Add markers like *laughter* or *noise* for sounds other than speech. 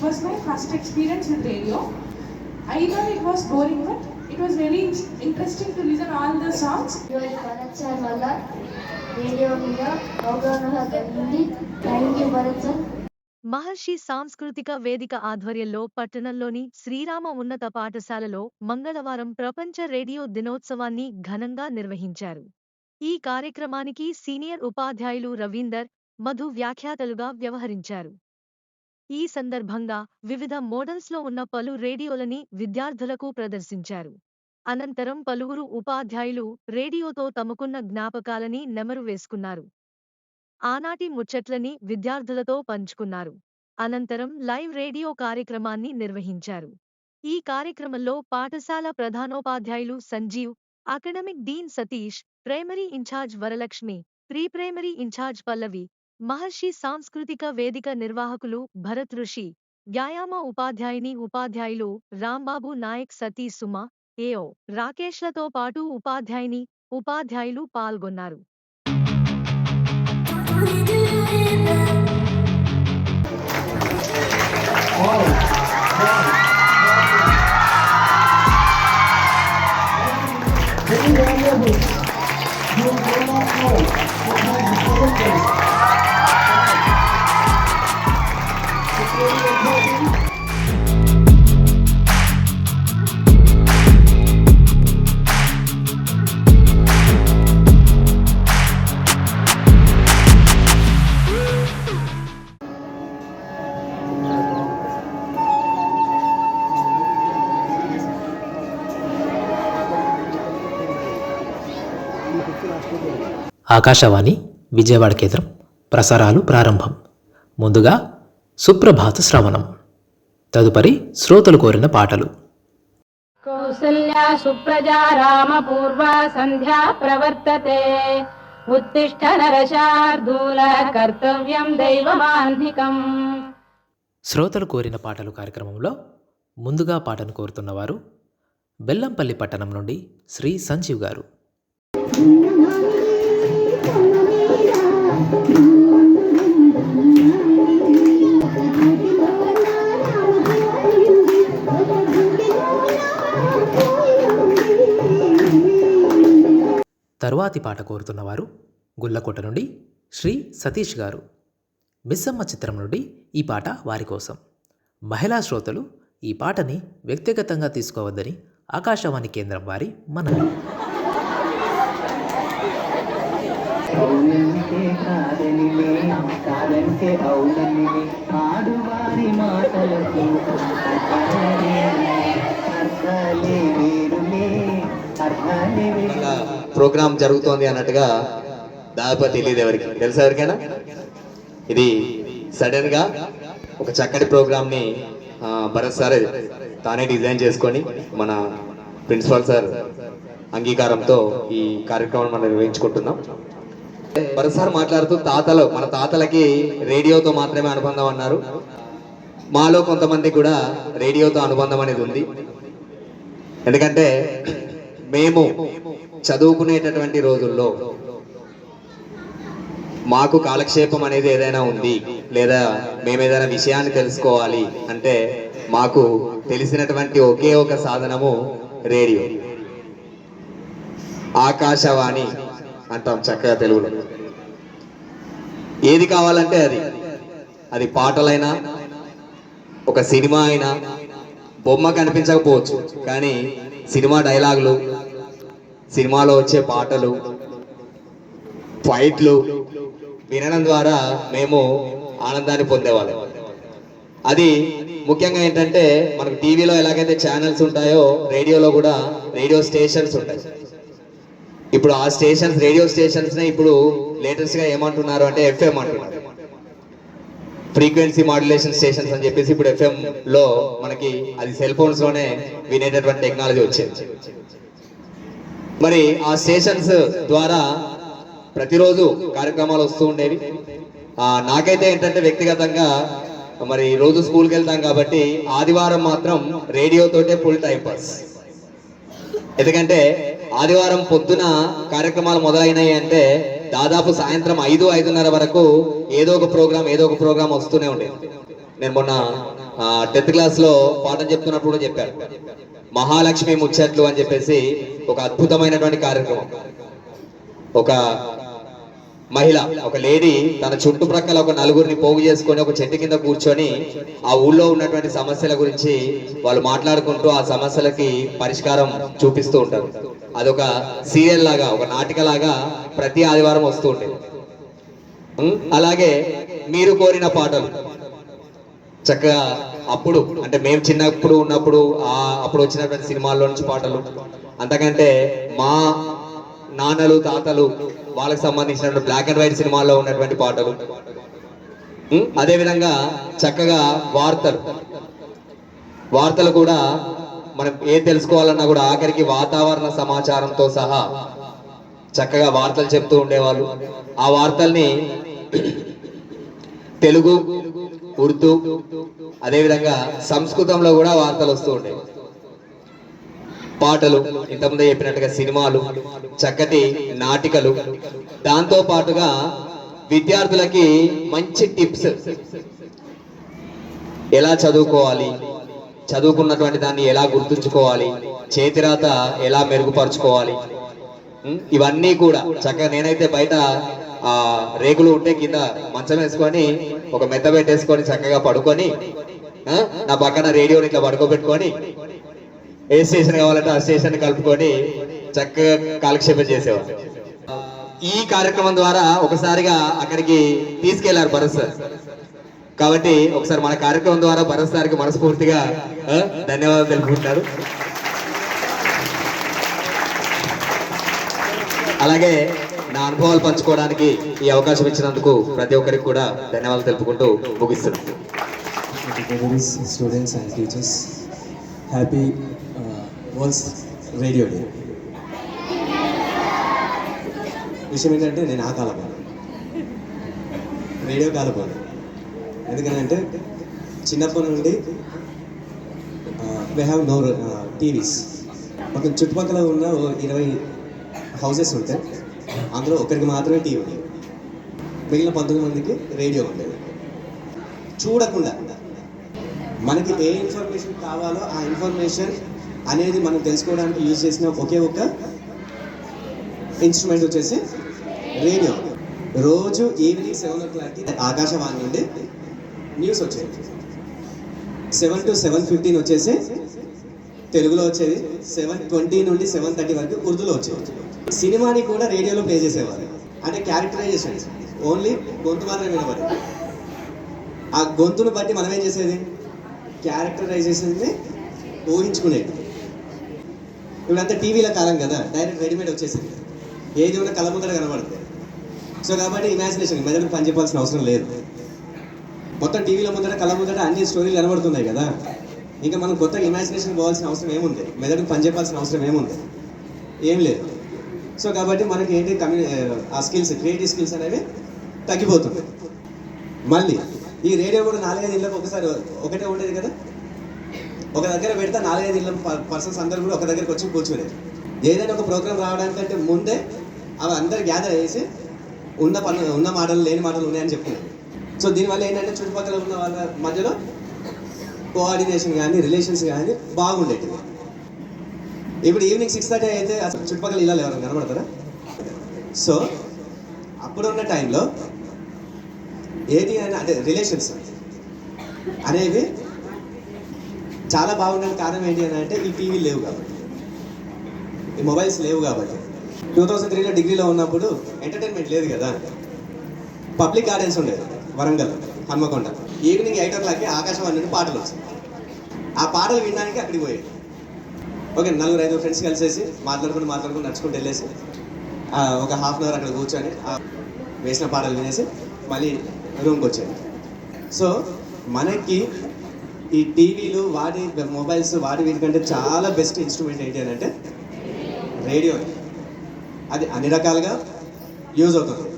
was my first experience with radio. I thought it was boring, but it was very interesting to listen all the songs. ఈరోజు Bharat sir వల్ల radio మీద అవగాహన కలిగింది thank you Bharat sir Maharshi సాంస్కృతిక వేదిక ఆధ్వర్యంలో పట్టణంలోని శ్రీరామ ఉన్నత పాఠశాలలో మంగళవారం ప్రపంచ రేడియో దినోత్సవాన్ని ఘనంగా నిర్వహించారు ఈ కార్యక్రమానికి సీనియర్ ఉపాధ్యాయులు రవీందర్ మధు వ్యాఖ్యాతలుగా వ్యవహరించారు ఈ సందర్భంగా వివిధ మోడల్స్లో ఉన్న పలు రేడియోలని విద్యార్థులకు ప్రదర్శించారు. అనంతరం పలువురు ఉపాధ్యాయులు రేడియోతో తమకున్న జ్ఞాపకాలని నెమరు వేసుకున్నారు. ఆనాటి ముచ్చట్లని విద్యార్థులతో పంచుకున్నారు. అనంతరం లైవ్ రేడియో కార్యక్రమాన్ని నిర్వహించారు. ఈ కార్యక్రమంలో పాఠశాల ప్రధానోపాధ్యాయులు Sanjeev academic dean Satish primary incharge Varalakshmi pre primary incharge Pallavi Maharshi సాంస్కృతిక వేదిక నిర్వాహకులు భరత్ ఋషి వ్యాయామ ఉపాధ్యాయుని ఉపాధ్యాయులు రాంబాబు నాయక్ సతీ సుమ ఏఓ రాకేష్లతో పాటు ఉపాధ్యాయుని ఉపాధ్యాయులు పాల్గొన్నారు. ఆకాశవాణి విజయవాడ కేంద్రం. ప్రసారాలు ప్రారంభం. ముందుగా సుప్రభాత శ్రవణం. తదుపరి శ్రోతలు కోరిన పాటలు. కౌసల్యా సుప్రజా రామ పూర్వ సంధ్యా ప్రవర్తతే. ఉత్తిష్ట నరశార్దూల కర్తవ్యం దైవమాన్నికం శ్రోతలు కోరిన పాటలు కార్యక్రమంలో ముందుగా పాటను కోరుతున్నవారు బెల్లంపల్లి పట్టణం నుండి శ్రీ సంజీవ్ గారు. తర్వాతి పాట కోరుతున్నవారు గుల్లకోట నుండి శ్రీ సతీష్ గారు. మిస్సమ్మ చిత్రం నుండి ఈ పాట వారి కోసం. మహిళా శ్రోతలు ఈ పాటని వ్యక్తిగతంగా తీసుకోవద్దని ఆకాశవాణి కేంద్రం వారి మనవి. మాటలకు ప్రోగ్రామ్ జరుగుతోంది అన్నట్టుగా దాదాపు తెలియదు ఎవరికి. తెలుసా ఎవరికైనా? ఇది సడన్గా ఒక చక్కటి ప్రోగ్రామ్ని భరత్ సార్ తానే డిజైన్ చేసుకొని మన ప్రిన్సిపాల్ సార్ అంగీకారంతో ఈ కార్యక్రమం మనం నిర్వహించుకుంటున్నాం. భరత్ సార్ మాట్లాడుతూ తాతలు మన తాతలకి రేడియోతో మాత్రమే అనుబంధం అన్నారు. మాలో కొంతమంది కూడా రేడియోతో అనుబంధం అనేది ఉంది. ఎందుకంటే మేము చదువుకునేటటువంటి రోజుల్లో మాకు కాలక్షేపం అనేది ఏదైనా ఉంది లేదా మేము ఏదైనా విషయాన్ని తెలుసుకోవాలి అంటే మాకు తెలిసినటువంటి ఒకే ఒక సాధనము రేడియో. ఆకాశవాణి అంటాం చక్కగా తెలుగులో. ఏది కావాలంటే అది. అది పాటలైనా ఒక సినిమా అయినా బొమ్మ కనిపించకపోవచ్చు కానీ సినిమా డైలాగులు సినిమాలో వచ్చే పాటలు ఫైట్లు వినడం ద్వారా మేము ఆనందాన్ని పొందేవాళ్ళం. అది ముఖ్యంగా ఏంటంటే మనకు టీవీలో ఎలాగైతే ఛానల్స్ ఉంటాయో రేడియోలో కూడా రేడియో స్టేషన్స్ ఉంటాయి. ఇప్పుడు ఆ స్టేషన్స్ రేడియో స్టేషన్స్నే ఇప్పుడు లేటెస్ట్గా ఏమంటున్నారు అంటే ఎఫ్ఎం అంటున్నారు. ఫ్రీక్వెన్సీ మాడ్యులేషన్ స్టేషన్స్ అని చెప్పేసి ఇప్పుడు ఎఫ్ఎం లో మనకి అది సెల్ ఫోన్స్లోనే వినేటటువంటి టెక్నాలజీ వచ్చింది. మరి ఆ స్టేషన్స్ ద్వారా ప్రతిరోజు కార్యక్రమాలు వస్తూ ఉండేవి. నాకైతే ఏంటంటే వ్యక్తిగతంగా మరి రోజు స్కూల్కి వెళ్తాం కాబట్టి ఆదివారం మాత్రం రేడియోతోటే ఫుల్ టైం పాస్. ఎందుకంటే ఆదివారం పొద్దున కార్యక్రమాలు మొదలైనాయి అంటే దాదాపు సాయంత్రం ఐదు ఐదున్నర వరకు ఏదో ఒక ప్రోగ్రామ్ ఏదో ఒక ప్రోగ్రామ్ వస్తూనే ఉండేది నేను మొన్న టెన్త్ క్లాస్లో పాఠం చెప్తున్నప్పుడు కూడా చెప్పాడు మహాలక్ష్మి ముచ్చట్లు అని చెప్పేసి ఒక అద్భుతమైనటువంటి కార్యక్రమం. ఒక మహిళ ఒక లేడీ తన చుట్టుప్రక్కల ఒక నలుగురిని పోగు చేసుకొని ఒక చెట్టు కింద కూర్చొని ఆ ఊళ్ళో ఉన్నటువంటి సమస్యల గురించి వాళ్ళు మాట్లాడుకుంటూ ఆ సమస్యలకి పరిష్కారం చూపిస్తూ ఉంటారు. అదొక సీరియల్ లాగా ఒక నాటిక లాగా ప్రతి ఆదివారం వస్తూ ఉండేది. అలాగే మీరు కోరిన పాటలు. చక్కగా అప్పుడు అంటే మేము చిన్నప్పుడు ఉన్నప్పుడు ఆ అప్పుడు వచ్చినటువంటి సినిమాల్లో నుంచి పాటలు. అంతకంటే మా నాన్నలు తాతలు వాళ్ళకి సంబంధించినటువంటి బ్లాక్ అండ్ వైట్ సినిమాల్లో ఉన్నటువంటి పాటలు. అదేవిధంగా అదే విధంగా చక్కగా వార్తలు. వార్తలు కూడా మనం ఏం తెలుసుకోవాలన్నా కూడా ఆఖరికి వాతావరణ సమాచారంతో సహా చక్కగా వార్తలు చెప్తూ ఉండేవాళ్ళు. ఆ వార్తల్ని *clears throat* తెలుగు ఉర్దూ అదేవిధంగా సంస్కృతంలో కూడా వార్తలు వస్తూ ఉండేవి. పాటలు ఇంతకుముందే చెప్పినట్టుగా సినిమాలు చక్కటి నాటికలు. దాంతో పాటుగా విద్యార్థులకి మంచి టిప్స్. ఎలా చదువుకోవాలి చదువుకున్నటువంటి దాన్ని ఎలా గుర్తుంచుకోవాలి? చేతిరాత ఎలా మెరుగుపరుచుకోవాలి? ఇవన్నీ కూడా. చక్కగా నేనైతే బయట ఆ రేకులు ఉంటే కింద మంచం వేసుకొని ఒక మెత్త పెట్టేసుకొని చక్కగా పడుకొని నా పక్కన రేడియోని ఇట్లా పడుకోబెట్టుకొని ఏ స్టేషన్ కావాలంటే ఆ స్టేషన్ కలుపుకొని చక్కగా కాలక్షేపం చేసేవాడు ఈ కార్యక్రమం ద్వారా ఒకసారిగా అక్కడికి తీసుకెళ్ళారు భరత్ సార్. కాబట్టి ఒకసారి మన కార్యక్రమం ద్వారా భరత్ సార్కి మనస్ఫూర్తిగా ధన్యవాదాలు తెలుపుకుంటారు అలాగే నా అనుభవాలు పంచుకోవడానికి ఈ అవకాశం ఇచ్చినందుకు ప్రతి ఒక్కరికి కూడా ధన్యవాదాలు తెలుపుకుంటూ ముగిస్తున్నాను. Students and teachers happy once radio day విషయం ఏంటంటే నేను ఆ కాలపోను రేడియో కాలపోను ఎందుకంటే చిన్నప్పటి నుండి వి హ్యావ్ నో టీవీస్ ఒక చుట్టుపక్కల ఉన్న ఓ ఇరవై హౌసెస్ ఉంటాయి అందులో ఒకరికి మాత్రమే టీవీ ఉండేది. మిగిలిన పంతొమ్మిది మందికి రేడియో ఉండేది. చూడకుండా మనకి ఏ ఇన్ఫర్మేషన్ కావాలో ఆ ఇన్ఫర్మేషన్ అనేది మనం తెలుసుకోవడానికి యూజ్ చేసిన ఒకే ఒక ఇన్స్ట్రుమెంట్ వచ్చేసి రేడియో. రోజు ఈవినింగ్ సెవెన్ ఓ క్లాక్కి ఆకాశవాణి నుండి న్యూస్ వచ్చేది? సెవెన్ టు సెవెన్ ఫిఫ్టీన్ వచ్చేసి తెలుగులో వచ్చేది. సెవెన్ ట్వంటీ నుండి సెవెన్ థర్టీ వరకు ఉర్దూలో వచ్చేది. సినిమాని కూడా రేడియోలో ప్లే చేసేవారు. అంటే క్యారెక్టరైజేషన్ ఓన్లీ గొంతు మాత్రమే వినబడి ఆ గొంతును బట్టి మనం ఏం చేసేది? క్యారెక్టరైజేషన్ని ఊహించుకునేది. ఇప్పుడంతా టీవీల కాలం కదా. డైరెక్ట్ రెడీమేడ్ వచ్చేసింది. ఏది ఉన్న కళ్ళ కనబడుతుంది సో కాబట్టి ఇమాజినేషన్ మెదడు పని చెప్పాల్సిన అవసరం లేదు. మొత్తం టీవీలో ముందర కళ్ళ ముందర అన్ని స్టోరీలు కనబడుతున్నాయి కదా. ఇంకా మనం కొత్తగా ఇమాజినేషన్ పోవాల్సిన అవసరం ఏముంది? మెదడుకు పనిచేయాల్సిన అవసరం ఏముంది? ఏం లేదు. సో కాబట్టి మనకి ఏంటి? కమ్యూ ఆ స్కిల్స్ క్రియేటివ్ స్కిల్స్ అనేవి తగ్గిపోతుంది మళ్ళీ ఈ రేడియో కూడా నాలుగైదు ఇళ్ళకి ఒకసారి ఒకటే ఉండేది కదా? ఒక దగ్గర పెడితే నాలుగైదు ఇళ్ళ పర్సన్స్ అందరూ కూడా ఒక దగ్గరికి వచ్చి కూర్చునేది. ఏదైనా ఒక ప్రోగ్రామ్ రావడానికంటే ముందే అవి అందరు గ్యాదర్ చేసి ఉన్న పనులు ఉన్న మాటలు లేని మాటలు ఉన్నాయని చెప్తున్నాయి సో దీనివల్ల ఏంటంటే చుట్టుపక్కల ఉన్న వాళ్ళ మధ్యలో కోఆర్డినేషన్ కానీ రిలేషన్స్ కానీ బాగుండేది ఇప్పుడు ఈవినింగ్ సిక్స్ థర్టీ అయితే అసలు చుట్టుపక్కల ఇలా ఎవరైనా కనబడతారా? సో అప్పుడున్న టైంలో ఏది అని అంటే రిలేషన్స్ అనేవి చాలా బాగుండే కారణం ఏంటి అని అంటే ఈ టీవీ లేవు కాబట్టి. ఈ మొబైల్స్ లేవు కాబట్టి. టూ థౌసండ్ త్రీలో డిగ్రీలో ఉన్నప్పుడు ఎంటర్టైన్మెంట్ లేదు కదా. పబ్లిక్ గార్డెన్స్ ఉండేది వరంగల్ హన్మకొండ. ఈవినింగ్ ఎయిట్ ఓ క్లాక్కి ఆకాశవాణి నుండి పాటలు వచ్చాయి ఆ పాటలు వినడానికి అక్కడికి పోయాడు. ఓకే నలుగురు ఐదు ఫ్రెండ్స్ కలిసేసి మాట్లాడుకుని మాట్లాడుకుని నడుచుకుంటూ వెళ్ళేసి ఒక హాఫ్ అన్ అవర్ అక్కడ కూర్చొని వేసిన పాటలు వినేసి మళ్ళీ రూమ్కి వచ్చాను సో మనకి ఈ టీవీలు వాటి మొబైల్స్ వాటి వీటికంటే చాలా బెస్ట్ ఇన్స్ట్రుమెంట్ ఏంటి అని అంటే రేడియో అది అన్ని రకాలుగా యూజ్ అవుతుంది.